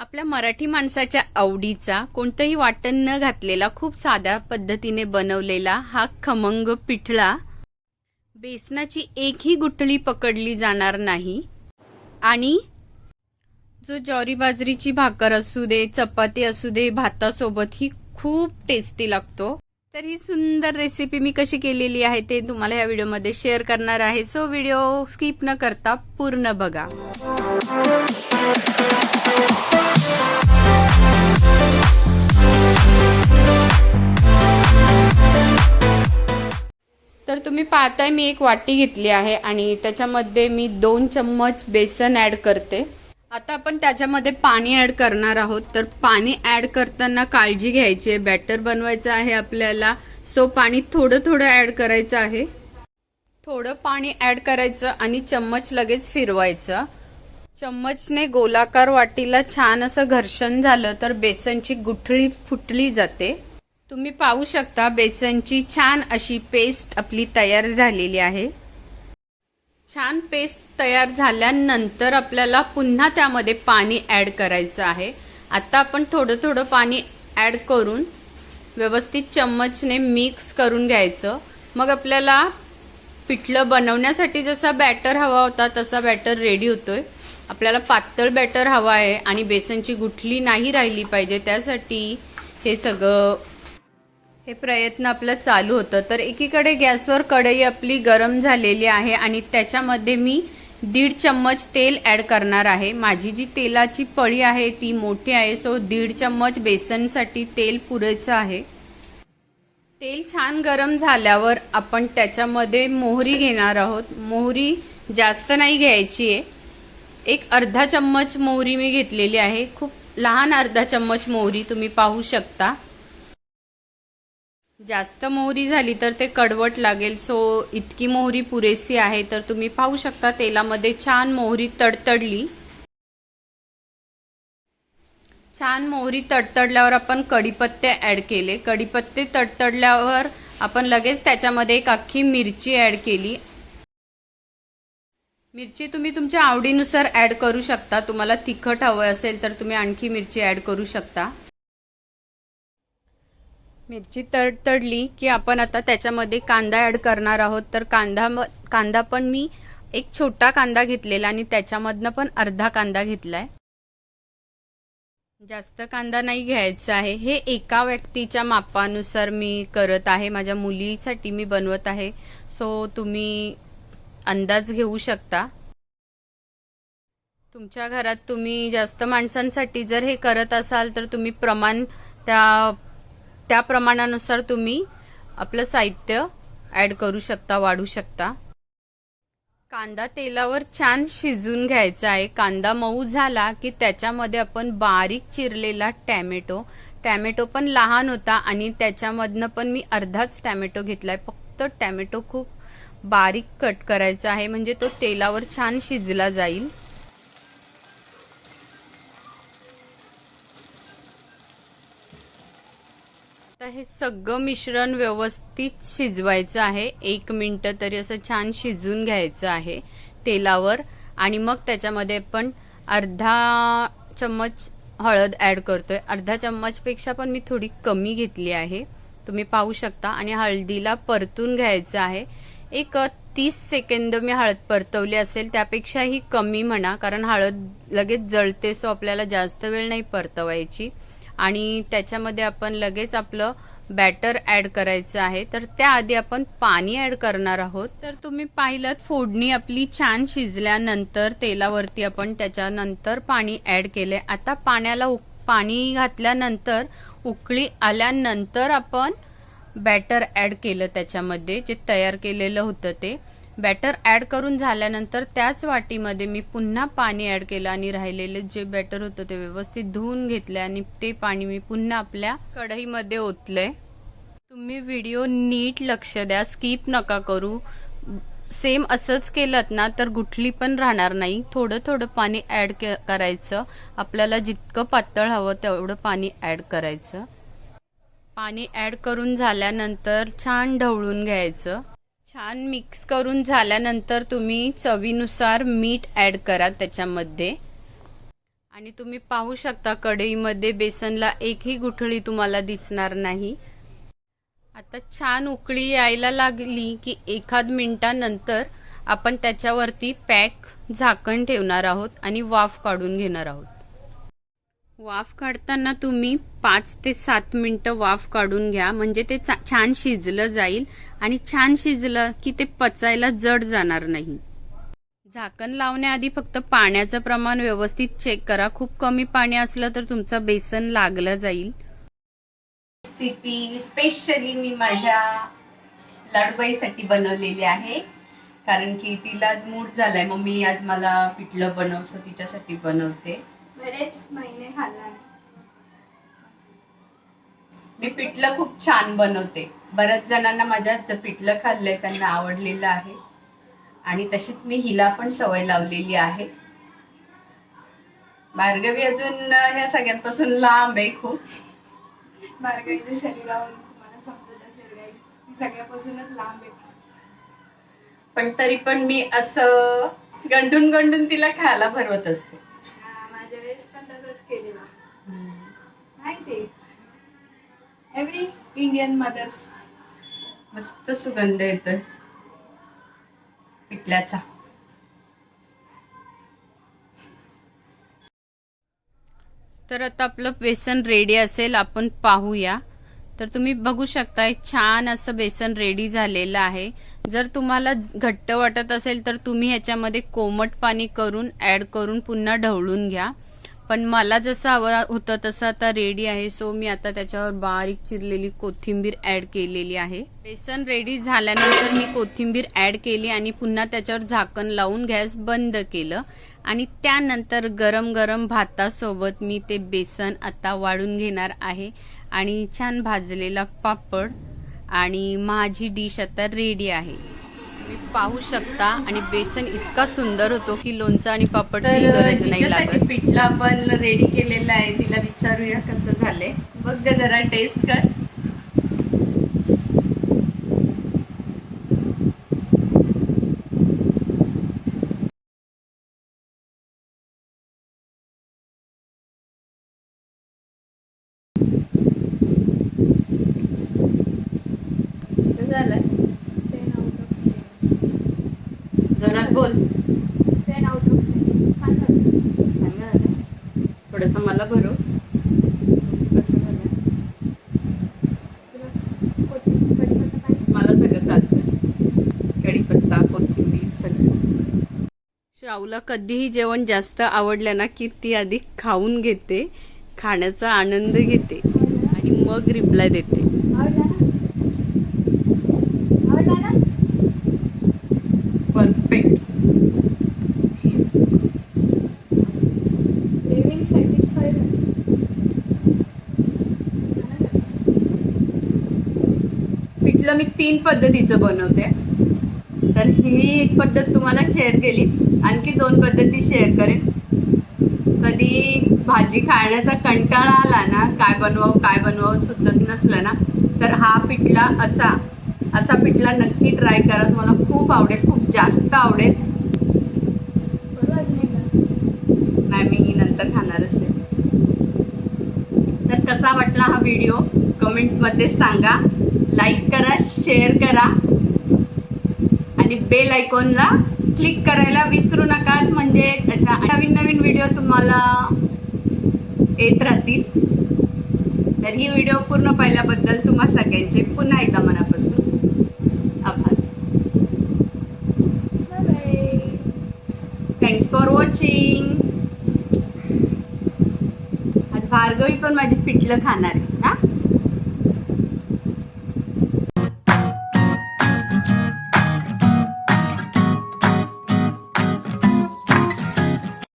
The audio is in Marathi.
आपल्या मराठी माणसाच्या आवडीचा कोणतंही वाटण न घातलेला खूप साध्या पद्धतीने बनवलेला हा खमंग पिठला बेसनाची एकही गुठळी पकडली जाणार नाही. आणि जो ज्वारी बाजरीची भाकर असू दे चपाती असू दे भातासोबत ही खूप टेस्टी लागतो. तर ही सुंदर रेसिपी मी कशी केलेली आहे ते तुम्हाला या व्हिडिओमध्ये शेअर करणार आहे. सो व्हिडिओ स्किप न करता पूर्ण बघा. तर तुम्ही पाहताय मी एक वाटी घेतली आहे आणि त्याच्यामध्ये मी दोन चम्मच बेसन ऍड करते. आता आपण त्याच्यामध्ये पाणी ऍड करणार आहोत. तर पाणी ऍड करताना काळजी घ्यायची आहे. बॅटर बनवायचं आहे आपल्याला. सो पाणी थोडं थोडं ऍड करायचं आहे. थोडं पाणी ऍड करायचं आणि चम्मच लगेच फिरवायचं. चम्मचने गोलाकार वाटीला छान असं घर्षण झालं तर बेसनची गुठळी फुटली जाते. तुम्ही पाहू शकता बेसनची छान अशी पेस्ट आपली तयार झालेली आहे. छान पेस्ट तयार झाल्यानंतर आपल्याला पुन्हा त्यामध्ये पाणी ॲड करायचं आहे. आता आपण थोडं थोडं पाणी ॲड करून व्यवस्थित चम्मचने मिक्स करून घ्यायचं. मग आपल्याला पिठलं बनवण्यासाठी जसा बॅटर हवा होता तसा बॅटर रेडी होतोय. आपल्याला पातळ बॅटर हवा आहे आणि बेसनची गुठली नाही राहिली पाहिजे त्यासाठी हे सगळं हे प्रयत्न आपलं चालू होतं. तर एकीकडे गॅसवर कढई आपली गरम झालेली आहे आणि त्याच्यामध्ये मी दीड चम्मच तेल ॲड करणार आहे. माझी जी तेलाची पळी आहे ती मोठी आहे सो दीड चम्मच बेसनसाठी तेल पुरेचं आहे. तेल छान गरम झाल्यावर आपण त्याच्यामध्ये मोहरी घेणार आहोत. मोहरी जास्त नाही घ्यायची आहे. एक अर्धा चम्मच मोहरी मी घेतलेली आहे. खूप लहान अर्धा चम्मच मोहरी तुम्ही पाहू शकता. जास्त मोहरी झाली तर ते कडवट लागेल. सो इतकी मोहरी पुरेसी आहे तर तुम्ही पाहू शकता तेलामध्ये छान मोहरी तडतडली. छान मोहरी तडतडल्यावर आपण कडीपत्ते ऍड केले. कडीपत्ते तडतडल्यावर आपण लगेच त्याच्यामध्ये एक अख्खी मिरची ऍड केली. मिरची तुम्ही तुमच्या आवडीनुसार ॲड करू शकता. तुम्हाला तिखट हवं असेल तर तुम्ही आणखी मिरची ॲड करू शकता. मिरची तडतडली की आपण आता त्याच्यामध्ये कांदा ॲड करणार आहोत. तर कांदा कांदा पण मी एक छोटा कांदा घेतलेला आणि त्याच्यामधनं पण अर्धा कांदा घेतलाय. जास्त कांदा नाही घ्यायचा आहे. हे एका व्यक्तीच्या मापानुसार मी करत आहे. माझ्या मुलीसाठी मी बनवत आहे. सो तुम्ही अंदाज घेऊ शकता? तुमच्या घरात तुम्ही जास्त माणसांसाठी जर हे करत असाल तर तुम्ही प्रमाण त्या त्या प्रमाणानुसार तुम्ही आपलं साहित्य ऍड करू शकता वाढू शकता. कांदा तेलावर छान शिजून घ्यायचा आहे. कांदा मऊ झाला की त्याच्यामध्ये आपण बारीक चिरलेला टॅमॅटो टॅमॅटो पण लहान होता आणि त्याच्यामधनं पण मी अर्धाच टॅमॅटो घेतलाय. फक्त टॅमॅटो खूप बारीक कट करायचा आहे. म्हणजे तो तेलावर छान शिजला जाईल. आता हे सगळं मिश्रण व्यवस्थित शिजवायचं आहे. एक मिनटं तरी असं छान शिजून घ्यायचं आहे तेलावर. आणि मग त्याच्यामध्ये आपण अर्धा चम्मच हळद ऍड करतोय. अर्धा चम्मचपेक्षा पण मी थोडी कमी घेतली आहे. तुम्ही पाहू शकता. आणि हळदीला परतून घ्यायचं आहे. एक तीस सेकंद मी हळद परतवली असेल त्यापेक्षाही कमी म्हणा कारण हळद लगेच जळते सो आपल्याला जास्त वेळ नाही परतवायची. आणि त्याच्यामध्ये आपण लगेच आपलं बॅटर ॲड करायचं आहे. तर त्याआधी आपण पाणी ॲड करणार आहोत. तर तुम्ही पाहिलं फोडणी आपली छान शिजल्यानंतर तेलावरती आपण त्याच्यानंतर पाणी ॲड केले आता पाण्याला पाणी घातल्यानंतर उकळी आल्यानंतर आपण बॅटर ॲड केलं त्याच्यामध्ये जे तयार केलेलं होतं ते. बॅटर ॲड करून झाल्यानंतर त्याच वाटीमध्ये मी पुन्हा पाणी ॲड केलं आणि राहिलेलं जे बॅटर होतं ते व्यवस्थित धुवून घेतलं आणि ते पाणी मी पुन्हा आपल्या कढईमध्ये ओतलंय. तुम्ही व्हिडिओ नीट लक्ष द्या स्किप नका करू. सेम असंच केलं ना तर गुठली पण राहणार नाही. थोडं थोडं पाणी ॲड करायचं. आपल्याला जितकं पातळ हवं तेवढं पाणी ॲड करायचं. पाणी ऍड करून झाल्यानंतर छान ढवळून घ्यायचं. छान मिक्स करून झाल्यानंतर तुम्ही चवीनुसार मीठ ऍड करा त्याच्यामध्ये. आणि तुम्ही पाहू शकता कढईमध्ये बेसनला एकही गुठळी तुम्हाला दिसणार नाही. आता छान उकळी यायला लागली की एखाद मिनिटानंतर आपण त्याच्यावरती पॅक झाकण ठेवणार आहोत आणि वाफ काढून घेणार आहोत. वाफ काढताना तुम्ही पाच ते सात मिनिटं वाफ काढून घ्या. म्हणजे ते छान शिजलं जाईल आणि छान शिजलं की ते पचायला जड जाणार नाही. झाकण लावण्याआधी फक्त पाण्याचं प्रमाण व्यवस्थित चेक करा. खूप कमी पाणी असलं तर तुमचं बेसन लागलं जाईल. रेसिपी स्पेशली मी माझ्या लाडूबाईसाठी बनवलेली आहे. कारण की तिला आज मूड झालाय. मम्मी आज मला पिठलं बनवसं तिच्यासाठी बनवते. बरेच महिने खाल्ला नाही मी पिठलं खूप छान बनवते. बऱ्याच जणांना माझ्या पिठलं खाल्लंय त्यांना आवडलेलं आहे. आणि तशीच मी हिला पण सवय लावलेली आहे. भार्गवी अजून ह्या सगळ्यांपासून लांब आहे खूप. बारगाईच्या शरीरावरून तुम्हाला समजत असेल गाईज ती सगळ्यापासूनच लांब आहे. पण तरी पण मी असं गंडून गंडून तिला खायला भरवत असते. माहिती एव्हरी इंडियन मदर्स मस्त सुगंध येतोय. पिठल्याचा. तर आता आपलं बेसन रेडी असेल आपण पाहूया. तर तुम्ही बघू शकता छान असं बेसन रेडी झालेलं आहे. जर तुम्हाला घट्ट वाटत असेल तर तुम्ही ह्याच्यामध्ये कोमट पाणी करून ऍड करून पुन्हा ढवळून घ्या. पण मला जसं हवं होतं तसं आता रेडी आहे. सो मी आता त्याच्यावर बारीक चिरलेली कोथिंबीर ऍड केलेली आहे. बेसन रेडी झाल्यानंतर मी कोथिंबीर ऍड केली आणि पुन्हा त्याच्यावर झाकण लावून गॅस बंद केलं. आणि त्यानंतर गरम गरम भातासोबत मी ते बेसन आता वाढून घेणार आहे. आणि छान भाजलेला पापड आणि माझी डिश आता रेडी आहे. तुम्ही पाहू शकता. आणि बेसन इतका सुंदर होतो की लोणचं आणि पापडची गरज नाही लागत. पिठला पण रेडी केलेला आहे तिला विचारूया कसं झालंय. बघ जरा टेस्ट कर कसं झालंय टेन आउट ऑफ टेन जोरात बोल. टेन आउट ऑफ टेन छान झालं. थोडस मला भरू कसं झालं? मला सगळं चालतं कढीपत्ता कोथिंबीर सगळं. श्रावला कधीही जेवण जास्त आवडलं ना की ती आधी खाऊन घेते खाण्याचा आनंद घेते आणि मग रिप्लाय देते आवडला ना आवडला ना परफेक्ट क्रेविंग सॅटिस्फाय झाली छान झालं. पिठलं मी तीन पद्धतीचं बनवते. तर ही एक पद्धत तुम्हाला शेअर केली. आणखी दोन पद्धती शेअर करेन. कधी भाजी खाण्याचा कंटाळा आला ना काय बनवावं काय बनवावं सुचत नसलं ना तर हा पिठला असा असा पिठला नक्की ट्राय करा. तुम्हाला खूप आवडेल खूप जास्त आवडेल. नाही मी नंतर खाणारच आहे. तर कसा वाटला हा व्हिडिओ कमेंटमध्ये सांगा. लाईक करा शेअर करा. आणि बेल आयकॉनला क्लिक करायला विसरू नकाच म्हणजे अशा नवीन नवीन व्हिडिओ तुम्हाला येत राहतील. तर ही व्हिडिओ पूर्ण पाहिल्याबद्दल तुम्हा सगळ्यांचे पुन्हा एकदा मनापासून आभार. थँक्स फॉर वॉचिंग आज भार्गवी पण माझी पिठलं खाणार आहे हा?